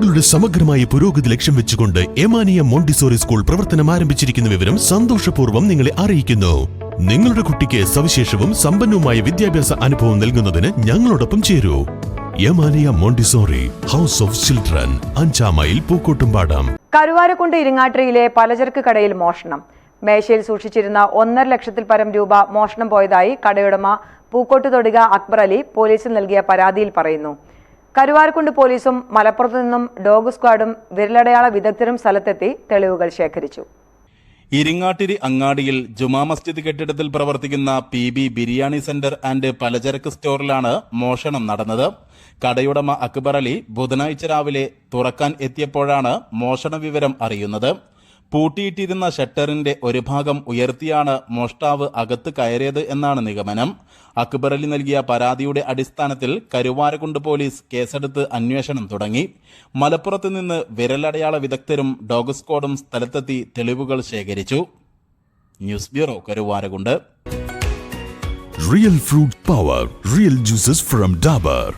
കുട്ടികളുടെ സമഗ്രമായ പുരോഗതി ലക്ഷ്യം വെച്ചുകൊണ്ട് എമാനിയ മോണ്ടിസോറി സ്കൂൾ പ്രവർത്തനം ആരംഭിച്ചിരിക്കുന്ന വിവരം സന്തോഷപൂർവം നിങ്ങളെ അറിയിക്കുന്നു. നിങ്ങളുടെ കുട്ടിക്ക് സവിശേഷവും സമ്പന്നവുമായ വിദ്യാഭ്യാസ അനുഭവം നൽകുന്നതിന് ഞങ്ങളോടൊപ്പം ചേരൂ. Yamaniya Montessori house of children അഞ്ചാം മൈൽ പൂക്കോട്ടുംപാടം. കരുവാരക്കുണ്ട് ഇരിങ്ങാട്ടിരിയിലെ പലചരക്ക് കടയിൽ മോഷണം. മേശയിൽ സൂക്ഷിച്ചിരുന്ന ഒന്നര ലക്ഷത്തിൽ പരം രൂപ മോഷണം പോയതായി കടയുടമ പൂക്കോട്ട് തൊടുക അക്ബർ അലി പോലീസിൽ നൽകിയ പരാതിയിൽ പറയുന്നു. കരുവാരക്കുണ്ട് പോലീസും മലപ്പുറത്തു നിന്നും ഡോഗ് സ്ക്വാഡും വിരലടയാള വിദഗ്ധരും സ്ഥലത്തെത്തി തെളിവുകൾ ശേഖരിച്ചു. ഇരിങ്ങാട്ടിരി അങ്ങാടിയിൽ ജുമാ മസ്ജിദ് കെട്ടിടത്തിൽ പ്രവർത്തിക്കുന്ന P B biryani centre and പലചരക്ക് സ്റ്റോറിലാണ് മോഷണം നടന്നത്. കടയുടമ അക്ബർ അലി ബുധനാഴ്ച രാവിലെ തുറക്കാൻ എത്തിയപ്പോഴാണ് മോഷണ വിവരം അറിയുന്നത്. പൂട്ടിയിട്ടിരുന്ന ഷട്ടറിന്റെ ഒരു ഭാഗം ഉയർത്തിയാണ് മോഷ്ടാവ് അകത്ത് കയറിയത് എന്നാണ് നിഗമനം. അക്ബർ അലി നൽകിയ പരാതിയുടെ അടിസ്ഥാനത്തിൽ കരുവാരകുണ്ട് പോലീസ് കേസെടുത്ത് അന്വേഷണം തുടങ്ങി. മലപ്പുറത്ത് നിന്ന് വിരലടയാള വിദഗ്ധരും ഡോഗ് സ്ക്വാഡും സ്ഥലത്തെത്തി തെളിവുകൾ ശേഖരിച്ചു. News bureau Karuvarakundu. Real fruit power real juices from Dabur